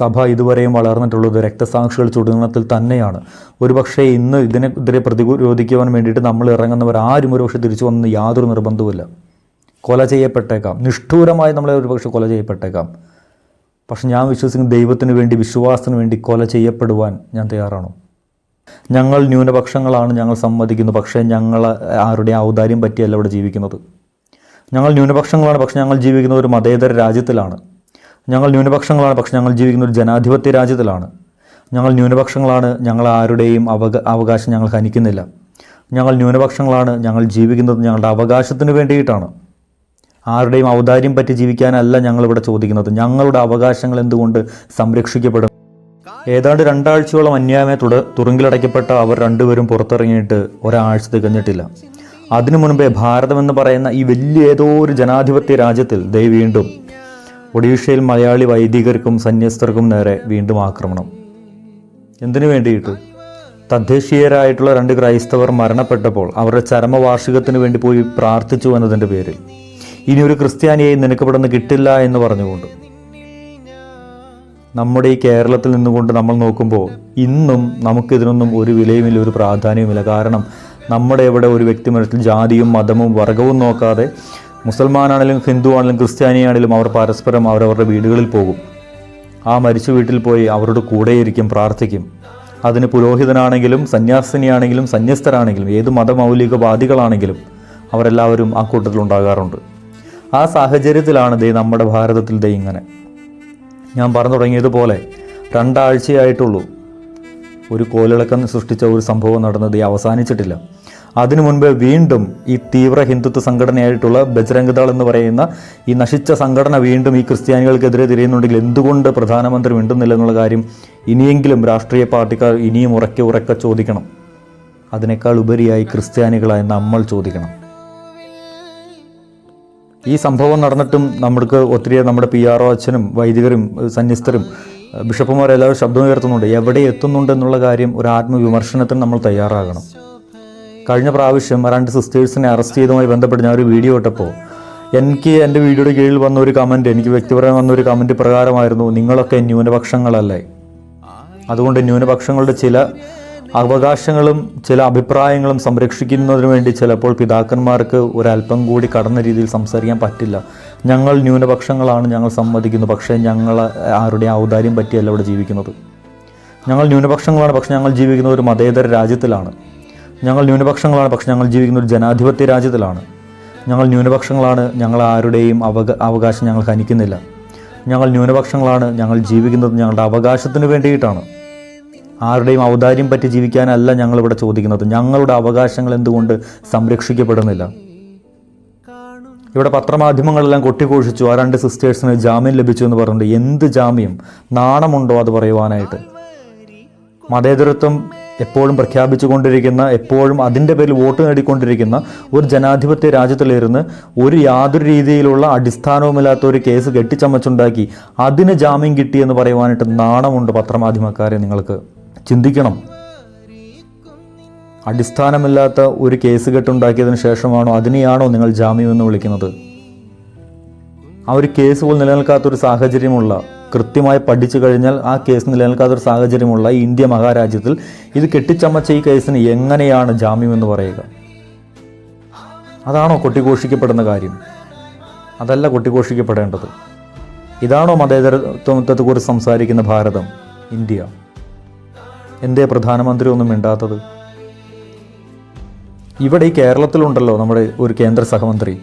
സഭ ഇതുവരെയും വളർന്നിട്ടുള്ളത് രക്തസാക്ഷികൾ ചുടുന്നത്തിൽ തന്നെയാണ്. ഒരുപക്ഷെ ഇന്ന് ഇതിനെതിരെ പ്രതിരോധിക്കുവാൻ വേണ്ടിയിട്ട് നമ്മൾ ഇറങ്ങുന്നവർ ആരും ഒരുപക്ഷെ തിരിച്ചു വന്ന് യാതൊരു നിർബന്ധവുമില്ല. കൊല ചെയ്യപ്പെട്ടേക്കാം. നിഷ്ഠൂരമായി നമ്മളെ ഒരുപക്ഷെ കൊല ചെയ്യപ്പെട്ടേക്കാം. പക്ഷെ ഞാൻ വിശ്വസിക്കുന്ന ദൈവത്തിന് വേണ്ടി വിശ്വാസത്തിന് വേണ്ടി കൊല ചെയ്യപ്പെടുവാൻ ഞാൻ തയ്യാറാണോ. ഞങ്ങൾ ന്യൂനപക്ഷങ്ങളാണ് ഞങ്ങൾ സമ്മതിക്കുന്നു. പക്ഷേ ഞങ്ങൾ ആരുടെ ഔദാര്യം പറ്റിയല്ല ഇവിടെ ജീവിക്കുന്നത്. ഞങ്ങൾ ന്യൂനപക്ഷങ്ങളാണ്. പക്ഷെ ഞങ്ങൾ ജീവിക്കുന്ന ഒരു മതേതര രാജ്യത്തിലാണ്. ഞങ്ങൾ ന്യൂനപക്ഷങ്ങളാണ് പക്ഷെ ഞങ്ങൾ ജീവിക്കുന്ന ഒരു ജനാധിപത്യ രാജ്യത്തിലാണ്. ഞങ്ങൾ ന്യൂനപക്ഷങ്ങളാണ് ഞങ്ങൾ ആരുടെയും അവക അവകാശം ഞങ്ങൾ ഹനിക്കുന്നില്ല. ഞങ്ങൾ ന്യൂനപക്ഷങ്ങളാണ് ഞങ്ങൾ ജീവിക്കുന്നത് ഞങ്ങളുടെ അവകാശത്തിന് വേണ്ടിയിട്ടാണ്. ആരുടെയും ഔദാര്യം പറ്റി ജീവിക്കാനല്ല ഞങ്ങളിവിടെ ചോദിക്കുന്നത്. ഞങ്ങളുടെ അവകാശങ്ങൾ എന്തുകൊണ്ട് സംരക്ഷിക്കപ്പെടും ഏതാണ്ട് രണ്ടാഴ്ചയോളം അന്യായമായി തുട തുറുങ്കിലടയ്ക്കപ്പെട്ട അവർ രണ്ടുപേരും പുറത്തിറങ്ങിയിട്ട് ഒരാഴ്ച തികഞ്ഞിട്ടില്ല. അതിനു മുൻപേ ഭാരതമെന്ന് പറയുന്ന ഈ വലിയ ഏതോ ഒരു ജനാധിപത്യ രാജ്യത്തിൽ ദൈ വീണ്ടും ഒഡീഷയിൽ മലയാളി വൈദികർക്കും സന്യസ്തർക്കും നേരെ വീണ്ടും ആക്രമണം. എന്തിനു വേണ്ടിയിട്ട്? തദ്ദേശീയരായിട്ടുള്ള രണ്ട് ക്രൈസ്തവർ മരണപ്പെട്ടപ്പോൾ അവരുടെ ചരമവാർഷികത്തിന് വേണ്ടി പോയി പ്രാർത്ഥിച്ചു എന്നതിന്റെ പേരിൽ. ഇനി ഒരു ക്രിസ്ത്യാനിയെ നിനക്ക് പെടുന്ന് കിട്ടില്ല എന്ന് പറഞ്ഞുകൊണ്ട്. നമ്മുടെ ഈ കേരളത്തിൽ നിന്നുകൊണ്ട് നമ്മൾ നോക്കുമ്പോൾ ഇന്നും നമുക്കിതിനൊന്നും ഒരു വിലയുമില്ല ഒരു പ്രാധാന്യവുമില്ല. കാരണം നമ്മുടെ ഇവിടെ ഒരു വ്യക്തി മനസ്സിൽ ജാതിയും മതവും വർഗവും നോക്കാതെ മുസൽമാനാണെങ്കിലും ഹിന്ദു ആണെങ്കിലും ക്രിസ്ത്യാനിയാണെങ്കിലും അവർ പരസ്പരം അവരവരുടെ വീടുകളിൽ പോകും. ആ മരിച്ച വീട്ടിൽ പോയി അവരുടെ കൂടെയിരിക്കും പ്രാർത്ഥിക്കും. അതിന് പുരോഹിതനാണെങ്കിലും സന്യാസിനിയാണെങ്കിലും സന്യസ്തരാണെങ്കിലും ഏത് മതമൗലികവാദികളാണെങ്കിലും അവരെല്ലാവരും ആ കൂട്ടത്തിൽ ഉണ്ടാകാറുണ്ട്. ആ സാഹചര്യത്തിലാണ് ദേ നമ്മുടെ ഭാരതത്തിൽ ദൈ ഇങ്ങനെ. ഞാൻ പറഞ്ഞു തുടങ്ങിയതുപോലെ രണ്ടാഴ്ചയായിട്ടുള്ളൂ ഒരു കോലിളക്കം സൃഷ്ടിച്ച ഒരു സംഭവം നടന്നത് അവസാനിച്ചിട്ടില്ല. അതിനു മുൻപ് വീണ്ടും ഈ തീവ്ര ഹിന്ദുത്വ സംഘടനയായിട്ടുള്ള ബജ്രംഗ് ദൾ എന്ന് പറയുന്ന ഈ നശിച്ച സംഘടന വീണ്ടും ഈ ക്രിസ്ത്യാനികൾക്കെതിരെ തിരിയുന്നുണ്ടെങ്കിൽ എന്തുകൊണ്ട് പ്രധാനമന്ത്രി മിണ്ടുന്നില്ല എന്നുള്ള കാര്യം ഇനിയെങ്കിലും രാഷ്ട്രീയ പാർട്ടിക്കാർ ഇനിയും ഉറക്കെ ഉറക്കെ ചോദിക്കണം. അതിനേക്കാൾ ഉപരിയായി ക്രിസ്ത്യാനികളായി നമ്മൾ ചോദിക്കണം. ഈ സംഭവം നടന്നിട്ടും നമ്മൾക്ക് ഒത്തിരി നമ്മുടെ പി ആർ ഒ അച്ഛനും വൈദികരും സന്യസ്തരും ബിഷപ്പുമാരെല്ലാവരും ശബ്ദമുയർത്തുന്നുണ്ട്. എവിടെ എത്തുന്നുണ്ട് എന്നുള്ള കാര്യം ഒരു ആത്മവിമർശനത്തിന് നമ്മൾ തയ്യാറാകണം. കഴിഞ്ഞ പ്രാവശ്യം രണ്ട് സിസ്റ്റേഴ്സിനെ അറസ്റ്റ് ചെയ്തതുമായി ബന്ധപ്പെട്ട് ഞാൻ ഒരു വീഡിയോ ഇട്ടപ്പോൾ എനിക്ക് എന്റെ വീഡിയോയുടെ കീഴിൽ വന്ന ഒരു കമന്റ് എനിക്ക് വ്യക്തിപരമായി വന്ന ഒരു കമന്റ് പ്രകാരമായിരുന്നു നിങ്ങളൊക്കെ ന്യൂനപക്ഷങ്ങളല്ലേ അതുകൊണ്ട് ന്യൂനപക്ഷങ്ങളുടെ ചില അവകാശങ്ങളും ചില അഭിപ്രായങ്ങളും സംരക്ഷിക്കുന്നതിന് വേണ്ടി ചിലപ്പോൾ പിതാക്കന്മാർക്ക് ഒരല്പം കൂടി കടന്ന രീതിയിൽ സംസാരിക്കാൻ പറ്റില്ല. ഞങ്ങൾ ന്യൂനപക്ഷങ്ങളാണ് ഞങ്ങൾ സമ്മതിക്കുന്നു പക്ഷേ ഞങ്ങൾ ആരുടെ ഔദാര്യം പറ്റിയല്ല ഇവിടെ ജീവിക്കുന്നത്. ഞങ്ങൾ ന്യൂനപക്ഷങ്ങളാണ് പക്ഷേ ഞങ്ങൾ ജീവിക്കുന്നത് ഒരു മതേതര രാജ്യത്തിലാണ്. ഞങ്ങൾ ന്യൂനപക്ഷങ്ങളാണ് പക്ഷെ ഞങ്ങൾ ജീവിക്കുന്ന ഒരു ജനാധിപത്യ രാജ്യത്തിലാണ്. ഞങ്ങൾ ന്യൂനപക്ഷങ്ങളാണ് ഞങ്ങൾ ആരുടെയും അവക അവകാശം ഞങ്ങൾ ഹനിക്കുന്നില്ല. ഞങ്ങൾ ന്യൂനപക്ഷങ്ങളാണ് ഞങ്ങൾ ജീവിക്കുന്നത് ഞങ്ങളുടെ അവകാശത്തിന് വേണ്ടിയിട്ടാണ്. ആരുടെയും ഔദാര്യം പറ്റി ജീവിക്കാനല്ല ഞങ്ങളിവിടെ ചോദിക്കുന്നത്. ഞങ്ങളുടെ അവകാശങ്ങൾ എന്തുകൊണ്ട് സംരക്ഷിക്കപ്പെടുന്നില്ല? ഇവിടെ പത്രമാധ്യമങ്ങളെല്ലാം കൊട്ടിഘോഷിച്ചു ആ രണ്ട് സിസ്റ്റേഴ്സിന് ജാമ്യം ലഭിച്ചു എന്ന് പറഞ്ഞിട്ടുണ്ട് എന്ത് ജാമ്യം? നാണമുണ്ടോ അത് പറയുവാനായിട്ട്? മതേതരത്വം എപ്പോഴും പ്രഖ്യാപിച്ചുകൊണ്ടിരിക്കുന്ന എപ്പോഴും അതിന്റെ പേരിൽ വോട്ട് നേടിക്കൊണ്ടിരിക്കുന്ന ഒരു ജനാധിപത്യ രാജ്യത്തിലിരുന്ന് ഒരു യാതൊരു രീതിയിലുള്ള അടിസ്ഥാനവുമില്ലാത്ത ഒരു കേസ് കെട്ടിച്ചമച്ചുണ്ടാക്കി അതിന് ജാമ്യം കിട്ടിയെന്ന് പറയുവാനായിട്ട് നാണമുണ്ട് പത്രമാധ്യമക്കാരെ നിങ്ങൾക്ക്. ചിന്തിക്കണം. അടിസ്ഥാനമില്ലാത്ത ഒരു കേസ് കെട്ടുണ്ടാക്കിയതിന് ശേഷമാണോ അതിനെയാണോ നിങ്ങൾ ജാമ്യം എന്ന് വിളിക്കുന്നത്? ആ ഒരു കേസ് പോലും നിലനിൽക്കാത്തൊരു സാഹചര്യമുള്ള കൃത്യമായി പഠിച്ചു കഴിഞ്ഞാൽ ആ കേസ് നിലനിൽക്കാത്തൊരു സാഹചര്യമുള്ള ഇന്ത്യ മഹാരാജ്യത്തിൽ ഇത് കെട്ടിച്ചമച്ച ഈ കേസിന് എങ്ങനെയാണ് ജാമ്യം എന്ന് പറയുക? അതാണോ കൊട്ടിഘോഷിക്കപ്പെടുന്ന കാര്യം? അതല്ല കൊട്ടിഘോഷിക്കപ്പെടേണ്ടത്. ഇതാണോ മതേതരത്വത്തെക്കുറിച്ച് സംസാരിക്കുന്ന ഭാരതം ഇന്ത്യ? എന്തേ പ്രധാനമന്ത്രി ഒന്നും മിണ്ടാത്തത്? ഇവിടെ ഈ കേരളത്തിലുണ്ടല്ലോ നമ്മുടെ ഒരു കേന്ദ്ര സഹമന്ത്രി.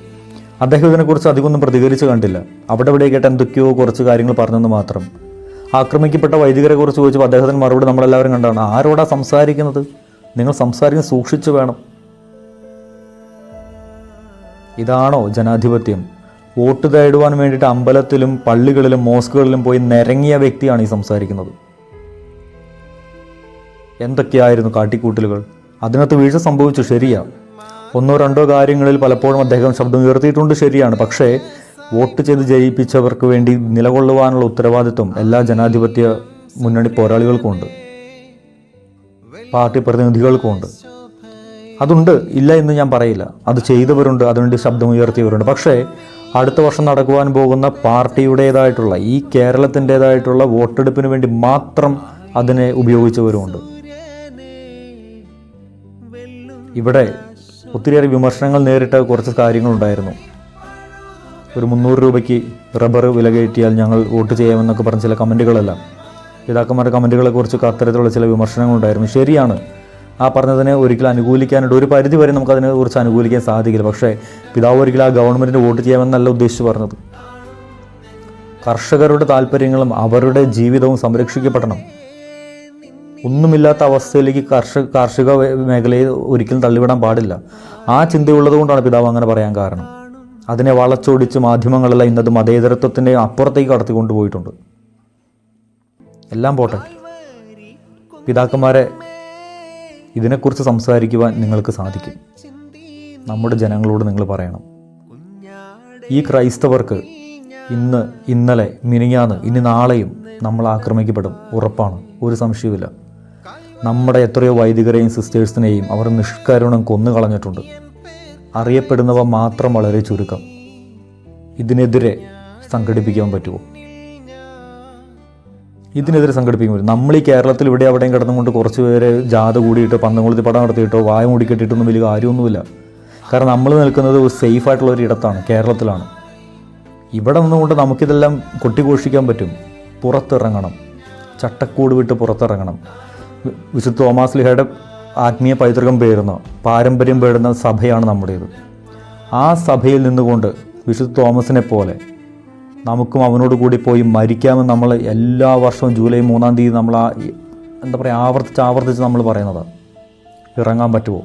അദ്ദേഹം ഇതിനെക്കുറിച്ച് അധികമൊന്നും പ്രതികരിച്ച് കണ്ടില്ല. അവിടെ ഇവിടെ കേട്ട് എന്തൊക്കെയോ കുറച്ച് കാര്യങ്ങൾ പറഞ്ഞെന്ന് മാത്രം. ആക്രമിക്കപ്പെട്ട വൈദികരെ കുറിച്ച് ചോദിച്ചപ്പോൾ അദ്ദേഹത്തിന് മറുപടി നമ്മളെല്ലാവരും കണ്ടാണ്. ആരോടാ സംസാരിക്കുന്നത്? നിങ്ങൾ സംസാരിക്കുന്ന സൂക്ഷിച്ചു വേണം. ഇതാണോ ജനാധിപത്യം? വോട്ട് തേടുവാൻ വേണ്ടിയിട്ട് അമ്പലത്തിലും പള്ളികളിലും മോസ്കുകളിലും പോയി നിരങ്ങിയ വ്യക്തിയാണ് ഈ സംസാരിക്കുന്നത്. എന്തൊക്കെയായിരുന്നു കാട്ടിക്കൂട്ടലുകൾ? അതിനകത്ത് വീഴ്ച സംഭവിച്ചു ശരിയാ. ഒന്നോ രണ്ടോ കാര്യങ്ങളിൽ പലപ്പോഴും അദ്ദേഹം ശബ്ദം ഉയർത്തിയിട്ടുണ്ട് ശരിയാണ്. പക്ഷേ വോട്ട് ചെയ്ത് ജയിപ്പിച്ചവർക്ക് വേണ്ടി നിലകൊള്ളുവാനുള്ള ഉത്തരവാദിത്വം എല്ലാ ജനാധിപത്യ മുന്നണി പോരാളികൾക്കുമുണ്ട്. പാർട്ടി പ്രതിനിധികൾക്കുമുണ്ട്. അതുണ്ട് ഇല്ല എന്ന് ഞാൻ പറയില്ല. അത് ചെയ്തവരുണ്ട് അതിനുവേണ്ടി ശബ്ദം ഉയർത്തിയവരുണ്ട്. പക്ഷേ അടുത്ത വർഷം നടക്കുവാൻ പോകുന്ന പാർട്ടിയുടേതായിട്ടുള്ള ഈ കേരളത്തിന്റേതായിട്ടുള്ള വോട്ടെടുപ്പിന് വേണ്ടി മാത്രം അതിനെ ഉപയോഗിച്ചവരുമുണ്ട്. ഇവിടെ ഒത്തിരിയേറെ വിമർശനങ്ങൾ നേരിട്ട കുറച്ച് കാര്യങ്ങളുണ്ടായിരുന്നു. ഒരു മുന്നൂറ് രൂപയ്ക്ക് റബ്ബർ വില കയറ്റിയാൽ ഞങ്ങൾ വോട്ട് ചെയ്യാമെന്നൊക്കെ പറഞ്ഞ ചില കമന്റുകളെല്ലാം. പിതാക്കന്മാരുടെ കമന്റുകളെ കുറിച്ചൊക്കെ അത്തരത്തിലുള്ള ചില വിമർശനങ്ങളുണ്ടായിരുന്നു. ശരിയാണ്. ആ പറഞ്ഞതിനെ ഒരിക്കലും അനുകൂലിക്കാനായിട്ട് ഒരു പരിധി വരെ നമുക്ക് അതിനെ കുറിച്ച് അനുകൂലിക്കാൻ സാധിക്കില്ല. പക്ഷേ പിതാവ് ഒരിക്കലും ആ ഗവൺമെന്റിന് വോട്ട് ചെയ്യാമെന്നല്ല ഉദ്ദേശിച്ച് പറഞ്ഞത്. കർഷകരുടെ താല്പര്യങ്ങളും അവരുടെ ജീവിതവും സംരക്ഷിക്കപ്പെടണം. ഒന്നുമില്ലാത്ത അവസ്ഥയിലേക്ക് കർഷക കാർഷിക മേഖലയെ ഒരിക്കലും തള്ളിവിടാൻ പാടില്ല. ആ ചിന്തയുള്ളത് കൊണ്ടാണ് പിതാവ് അങ്ങനെ പറയാൻ കാരണം. അതിനെ വളച്ചൊടിച്ച് മാധ്യമങ്ങളെല്ലാം ഇന്നത് മതേതരത്വത്തിന്റെ അപ്പുറത്തേക്ക് കടത്തിക്കൊണ്ട് പോയിട്ടുണ്ട്. എല്ലാം പോട്ടെ. പിതാക്കന്മാരെ ഇതിനെക്കുറിച്ച് സംസാരിക്കുവാൻ നിങ്ങൾക്ക് സാധിക്കും. നമ്മുടെ ജനങ്ങളോട് നിങ്ങൾ പറയണം. ഈ ക്രൈസ്തവർക്ക് ഇന്ന് ഇന്നലെ മിനിങ്ങാന്ന് ഇനി നാളെയും നമ്മൾ ആക്രമിക്കപ്പെടും. ഉറപ്പാണ്. ഒരു സംശയവുമില്ല. നമ്മുടെ എത്രയോ വൈദികരെയും സിസ്റ്റേഴ്സിനെയും അവർ നിഷ്കരുണം കൊന്നു കളഞ്ഞിട്ടുണ്ട്. അറിയപ്പെടുന്നവ മാത്രം വളരെ ചുരുക്കം. ഇതിനെതിരെ സംഘടിപ്പിക്കാൻ പറ്റുമോ? ഇതിനെതിരെ സംഘടിപ്പിക്കാൻ പറ്റും നമ്മൾ ഈ കേരളത്തിൽ ഇവിടെ അവിടെയും കിടന്നുകൊണ്ട് കുറച്ച് പേര് ജാഥ കൂടിയിട്ട് പന്തംകൊളുത്തി പടം നടത്തിയിട്ടോ വായ മൂടിക്കെട്ടിയിട്ടൊന്നും വലിയ കാര്യമൊന്നുമില്ല. കാരണം നമ്മൾ നിൽക്കുന്നത് ഒരു സേഫ് ആയിട്ടുള്ള ഒരു ഇടത്താണ് കേരളത്തിലാണ്. ഇവിടെ നിന്നുകൊണ്ട് നമുക്കിതെല്ലാം കൊട്ടിഘോഷിക്കാൻ പറ്റും. പുറത്തിറങ്ങണം. ചട്ടക്കൂട് വിട്ട് പുറത്തിറങ്ങണം. വിശുദ്ധ തോമാസ് ലിഹയുടെ ആത്മീയ പൈതൃകം പേരുന്ന പാരമ്പര്യം പേടുന്ന സഭയാണ് നമ്മുടേത്. ആ സഭയിൽ നിന്നുകൊണ്ട് വിശുദ്ധ തോമസിനെ പോലെ നമുക്കും അവനോട് കൂടി പോയി മരിക്കാമെന്ന് നമ്മൾ എല്ലാ വർഷവും ജൂലൈ മൂന്നാം തീയതി നമ്മൾ ആ എന്താ പറയുക ആവർത്തിച്ച് ആവർത്തിച്ച് നമ്മൾ പറയുന്നത്. ഇറങ്ങാൻ പറ്റുമോ?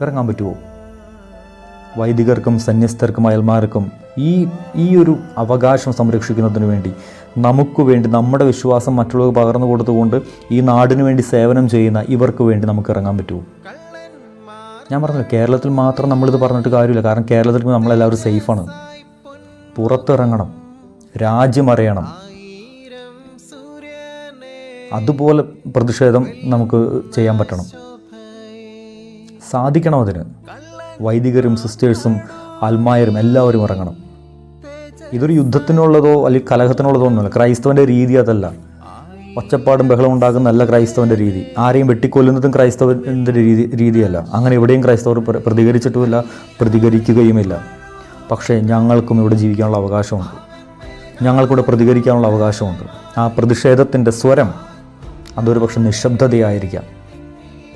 ഇറങ്ങാൻ പറ്റുമോ? വൈദികർക്കും സന്യസ്തർക്കും അയൽമാർക്കും ഈ ഈ ഒരു അവകാശം സംരക്ഷിക്കുന്നതിന് വേണ്ടി നമുക്ക് വേണ്ടി നമ്മുടെ വിശ്വാസം മറ്റുള്ളവർക്ക് പകർന്നു കൊടുത്തുകൊണ്ട് ഈ നാടിന് വേണ്ടി സേവനം ചെയ്യുന്ന ഇവർക്ക് വേണ്ടി നമുക്ക് ഇറങ്ങാൻ പറ്റുമോ? ഞാൻ പറഞ്ഞു കേരളത്തിൽ മാത്രം നമ്മളിത് പറഞ്ഞിട്ട് കാര്യമില്ല. കാരണം കേരളത്തിൽ നമ്മളെല്ലാവരും സേഫാണ്. പുറത്തിറങ്ങണം. രാജ്യം അറിയണം. അതുപോലെ പ്രതിഷേധം നമുക്ക് ചെയ്യാൻ പറ്റണം. സാധിക്കണം അതിന്. വൈദികരും സിസ്റ്റേഴ്സും ആത്മായരും എല്ലാവരും ഇറങ്ങണം. ഇതൊരു യുദ്ധത്തിനുള്ളതോ അല്ലെങ്കിൽ കലഹത്തിനുള്ളതോ ഒന്നുമല്ല. ക്രൈസ്തവന്റെ രീതി അതല്ല. ഒച്ചപ്പാടും ബഹളം ഉണ്ടാക്കുന്നതല്ല ക്രൈസ്തവന്റെ രീതി. ആരെയും വെട്ടിക്കൊല്ലുന്നതും ക്രൈസ്തവന്റെ രീതി രീതിയല്ല. അങ്ങനെ എവിടെയും ക്രൈസ്തവർ പ്ര- പ്രതികരിച്ചിട്ടുമില്ല പ്രതികരിക്കുകയുമില്ല. പക്ഷേ ഞങ്ങൾക്കും ഇവിടെ ജീവിക്കാനുള്ള അവകാശമുണ്ട്. ഞങ്ങൾക്കിവിടെ പ്രതികരിക്കാനുള്ള അവകാശമുണ്ട്. ആ പ്രതിഷേധത്തിന്റെ സ്വരം അതൊരു പക്ഷെ നിശബ്ദതയായിരിക്കാം.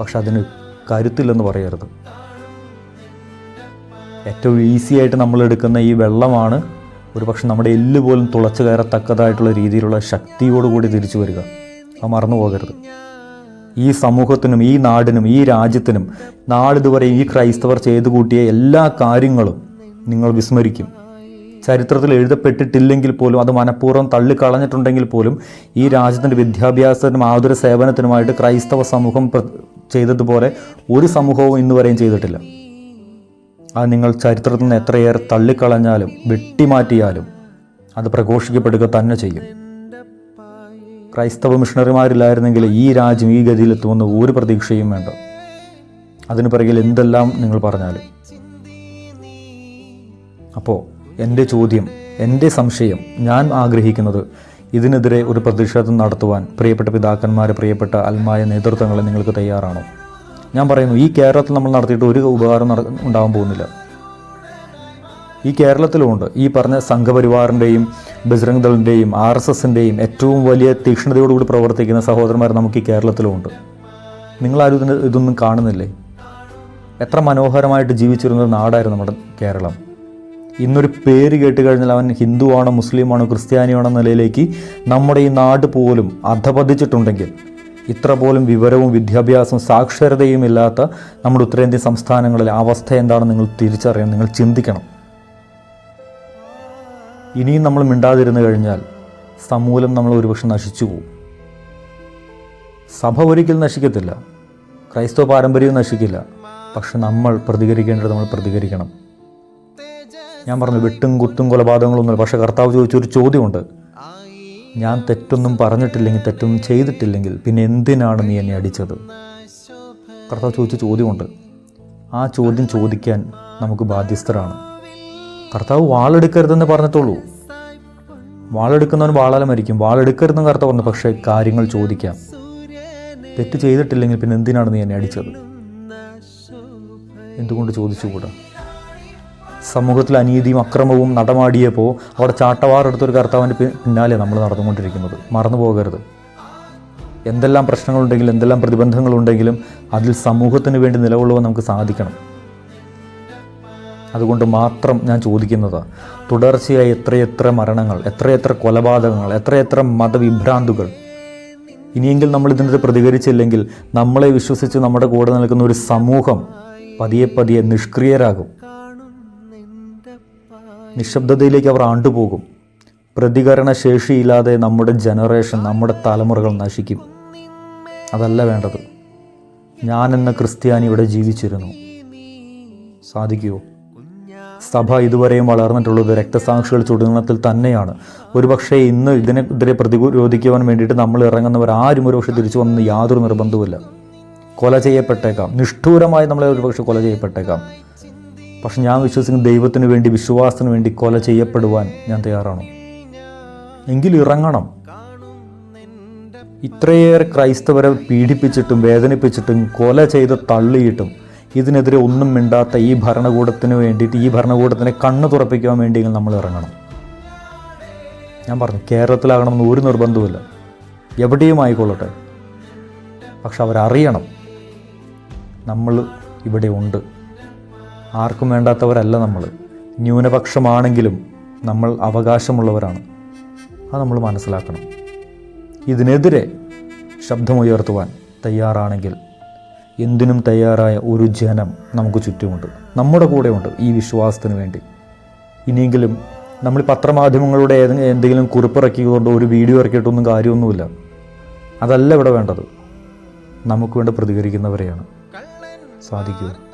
പക്ഷെ അതിന് കരുത്തില്ലെന്ന് പറയരുത്. ഏറ്റവും ഈസിയായിട്ട് നമ്മൾ എടുക്കുന്ന ഈ വെള്ളമാണ് ഒരു പക്ഷെ നമ്മുടെ എല്ല് പോലും തുളച്ചു കയറത്തക്കതായിട്ടുള്ള രീതിയിലുള്ള ശക്തിയോടുകൂടി തിരിച്ചു വരിക. അത് മറന്നു പോകരുത്. ഈ സമൂഹത്തിനും ഈ നാടിനും ഈ രാജ്യത്തിനും നാളിതുവരെ ഈ ക്രൈസ്തവർ ചെയ്തു കൂട്ടിയ എല്ലാ കാര്യങ്ങളും നിങ്ങൾ വിസ്മരിക്കും. ചരിത്രത്തിൽ എഴുതപ്പെട്ടിട്ടില്ലെങ്കിൽ പോലും അത് മനഃപൂർവം തള്ളിക്കളഞ്ഞിട്ടുണ്ടെങ്കിൽ പോലും ഈ രാജ്യത്തിന്റെ വിദ്യാഭ്യാസത്തിനും ആതുര സേവനത്തിനുമായിട്ട് ക്രൈസ്തവ സമൂഹം ചെയ്തതുപോലെ ഒരു സമൂഹവും ഇന്നുവരെയും ചെയ്തിട്ടില്ല. അത് നിങ്ങൾ ചരിത്രത്തിൽ നിന്ന് എത്രയേറെ തള്ളിക്കളഞ്ഞാലും വെട്ടിമാറ്റിയാലും അത് പ്രഘോഷിക്കപ്പെടുക തന്നെ ചെയ്യും. ക്രൈസ്തവ മിഷണറിമാരില്ലായിരുന്നെങ്കിൽ ഈ രാജ്യം ഈ ഗതിയിലെത്തുമെന്ന് ഒരു പ്രതീക്ഷയും വേണ്ട. അതിന് പിറകിൽ എന്തെല്ലാം നിങ്ങൾ പറഞ്ഞാലും. അപ്പോൾ എന്റെ ചോദ്യം എന്റെ സംശയം ഞാൻ ആഗ്രഹിക്കുന്നത് ഇതിനെതിരെ ഒരു പ്രതിഷേധം നടത്തുവാൻ പ്രിയപ്പെട്ട പിതാക്കന്മാർ പ്രിയപ്പെട്ട അൽമായ നേതൃത്വങ്ങളെ നിങ്ങൾക്ക് തയ്യാറാണോ? ഞാൻ പറയുന്നു ഈ കേരളത്തിൽ നമ്മൾ നടത്തിയിട്ട് ഒരു ഉപകാരം ഉണ്ടാകാൻ പോകുന്നില്ല. ഈ കേരളത്തിലുമുണ്ട്. ഈ പറഞ്ഞ സംഘപരിവാറിന്റെയും ബജ്രംഗ് ദളിന്റെയും ആർ എസ് എസിന്റെയും ഏറ്റവും വലിയ തീക്ഷ്ണതയോടുകൂടി പ്രവർത്തിക്കുന്ന സഹോദരന്മാർ നമുക്ക് ഈ കേരളത്തിലുമുണ്ട്. നിങ്ങളാരും ഇതിന് ഇതൊന്നും കാണുന്നില്ലേ? എത്ര മനോഹരമായിട്ട് ജീവിച്ചിരുന്ന നാടായിരുന്നു നമ്മുടെ കേരളം. ഇന്നൊരു പേര് കേട്ട് കഴിഞ്ഞാൽ അവൻ ഹിന്ദുവാണോ മുസ്ലിമാണോ ക്രിസ്ത്യാനിയാണോ നിലയിലേക്ക് നമ്മുടെ ഈ നാട് പോലും അധപതിച്ചിട്ടുണ്ടെങ്കിൽ ഇത്ര പോലും വിവരവും വിദ്യാഭ്യാസവും സാക്ഷരതയും ഇല്ലാത്ത നമ്മുടെ ഉത്തരേന്ത്യൻ സംസ്ഥാനങ്ങളിലെ അവസ്ഥ എന്താണെന്ന് നിങ്ങൾ തിരിച്ചറിയണം നിങ്ങൾ ചിന്തിക്കണം. ഇനിയും നമ്മൾ മിണ്ടാതിരുന്നു കഴിഞ്ഞാൽ സമൂലം നമ്മൾ ഒരുപക്ഷെ നശിച്ചു പോകും. സഭ ഒരിക്കലും നശിക്കത്തില്ല ക്രൈസ്തവ പാരമ്പര്യവും നശിക്കില്ല പക്ഷെ നമ്മൾ പ്രതികരിക്കേണ്ടത് നമ്മൾ പ്രതികരിക്കണം. ഞാൻ പറഞ്ഞു വെട്ടും കുത്തും കൊലപാതകങ്ങളൊന്നുമില്ല പക്ഷേ കർത്താവ് ചോദിച്ചൊരു ചോദ്യമുണ്ട്. ഞാൻ തെറ്റൊന്നും പറഞ്ഞിട്ടില്ലെങ്കിൽ തെറ്റൊന്നും ചെയ്തിട്ടില്ലെങ്കിൽ പിന്നെ എന്തിനാണ് നീ എന്നെ അടിച്ചത്? കർത്താവ് ചോദിച്ച ചോദ്യമുണ്ട്. ആ ചോദ്യം ചോദിക്കാൻ നമുക്ക് ബാധ്യസ്ഥരാണ്. കർത്താവ് വാളെടുക്കരുതെന്ന് പറഞ്ഞിട്ടുള്ളൂ. വാളെടുക്കുന്നവൻ വാളാല മരിക്കും. വാളെടുക്കരുതെന്ന് കർത്താവ് പറഞ്ഞു. പക്ഷേ കാര്യങ്ങൾ ചോദിക്കാം. തെറ്റ് ചെയ്തിട്ടില്ലെങ്കിൽ പിന്നെ എന്തിനാണ് നീ എന്നെ അടിച്ചത്? എന്തുകൊണ്ട് ചോദിച്ചുകൂടാ? സമൂഹത്തിൽ അനീതിയും അക്രമവും നടമാടിയപ്പോൾ അവിടെ ചാട്ടവാറെടുത്തൊരു കർത്താവിന്റെ പിന്നാലെ നമ്മൾ നടന്നുകൊണ്ടിരിക്കുന്നത്. മറന്നു പോകരുത്. എന്തെല്ലാം പ്രശ്നങ്ങളുണ്ടെങ്കിലും എന്തെല്ലാം പ്രതിബന്ധങ്ങളുണ്ടെങ്കിലും അതിൽ സമൂഹത്തിന് വേണ്ടി നിലകൊള്ളുവാൻ നമുക്ക് സാധിക്കണം. അതുകൊണ്ട് മാത്രം ഞാൻ ചോദിക്കുന്നത് തുടർച്ചയായി എത്രയെത്ര മരണങ്ങൾ എത്രയെത്ര കൊലപാതകങ്ങൾ എത്രയെത്ര മതവിഭ്രാന്തുകൾ ഇനിയെങ്കിൽ നമ്മൾ ഇതിനെതിരെ പ്രതികരിച്ചില്ലെങ്കിൽ നമ്മളെ വിശ്വസിച്ച് നമ്മുടെ കൂടെ നിൽക്കുന്ന ഒരു സമൂഹം പതിയെ പതിയെ നിഷ്ക്രിയരാകും. നിശബ്ദതയിലേക്ക് അവർ ആണ്ടുപോകും. പ്രതികരണ ശേഷിയില്ലാതെ നമ്മുടെ ജനറേഷൻ നമ്മുടെ തലമുറകൾ നശിക്കും. അതല്ല വേണ്ടത്. ഞാൻ എന്ന ക്രിസ്ത്യാനി ഇവിടെ ജീവിച്ചിരുന്നു. സാധിക്കുമോ സഭ ഇതുവരെയും വളർന്നിട്ടുള്ളത് രക്തസാക്ഷികൾ ചുടുങ്ങണത്തിൽ തന്നെയാണ്. ഒരുപക്ഷേ ഇന്ന് ഇതിനെതിരെ പ്രതിരോധിക്കുവാൻ വേണ്ടിയിട്ട് നമ്മൾ ഇറങ്ങുന്നവർ ആരും ഒരുപക്ഷെ തിരിച്ചു വന്ന് യാതൊരു നിർബന്ധവുമില്ല. കൊല ചെയ്യപ്പെട്ടേക്കാം. നിഷ്ഠൂരമായി നമ്മളെ ഒരുപക്ഷെ കൊല ചെയ്യപ്പെട്ടേക്കാം. പക്ഷെ ഞാൻ വിശ്വസിക്കുന്ന ദൈവത്തിന് വേണ്ടി വിശ്വാസത്തിന് വേണ്ടി കൊല ചെയ്യപ്പെടുവാൻ ഞാൻ തയ്യാറാണ്? എങ്കിൽ ഇറങ്ങണം. ഇത്രയേറെ ക്രൈസ്തവരെ പീഡിപ്പിച്ചിട്ടും വേദനിപ്പിച്ചിട്ടും കൊല ചെയ്ത് തള്ളിയിട്ടും ഇതിനെതിരെ ഒന്നും മിണ്ടാത്ത ഈ ഭരണകൂടത്തിന് വേണ്ടിയിട്ട് ഈ ഭരണകൂടത്തിനെ കണ്ണു തുറപ്പിക്കാൻ വേണ്ടിയെങ്കിൽ നമ്മൾ ഇറങ്ങണം. ഞാൻ പറഞ്ഞു കേരളത്തിലാകണമെന്ന് ഒരു നിർബന്ധവുമില്ല. എവിടെയും ആയിക്കൊള്ളട്ടെ പക്ഷെ അവരറിയണം. നമ്മൾ ഇവിടെ ഉണ്ട്. ആർക്കും വേണ്ടാത്തവരല്ല നമ്മൾ ന്യൂനപക്ഷമാണെങ്കിലും നമ്മൾ അവകാശമുള്ളവരാണ്. അത് നമ്മൾ മനസ്സിലാക്കണം. ഇതിനെതിരെ ശബ്ദമുയർത്തുവാൻ തയ്യാറാണെങ്കിൽ എന്തിനും തയ്യാറായ ഒരു ജനം നമുക്ക് ചുറ്റുമുണ്ട്. നമ്മുടെ കൂടെയുണ്ട് ഈ വിശ്വാസത്തിന് വേണ്ടി. ഇനിയെങ്കിലും നമ്മൾ പത്രമാധ്യമങ്ങളുടെ എന്തെങ്കിലും കുറിപ്പിറക്കിക്കൊണ്ടോ ഒരു വീഡിയോ ഇറക്കിയിട്ടൊന്നും കാര്യമൊന്നുമില്ല. അതല്ല ഇവിടെ വേണ്ടത്. നമുക്ക് വേണ്ടി പ്രതികരിക്കുന്നവരെയാണ്. സാധിക്കുക.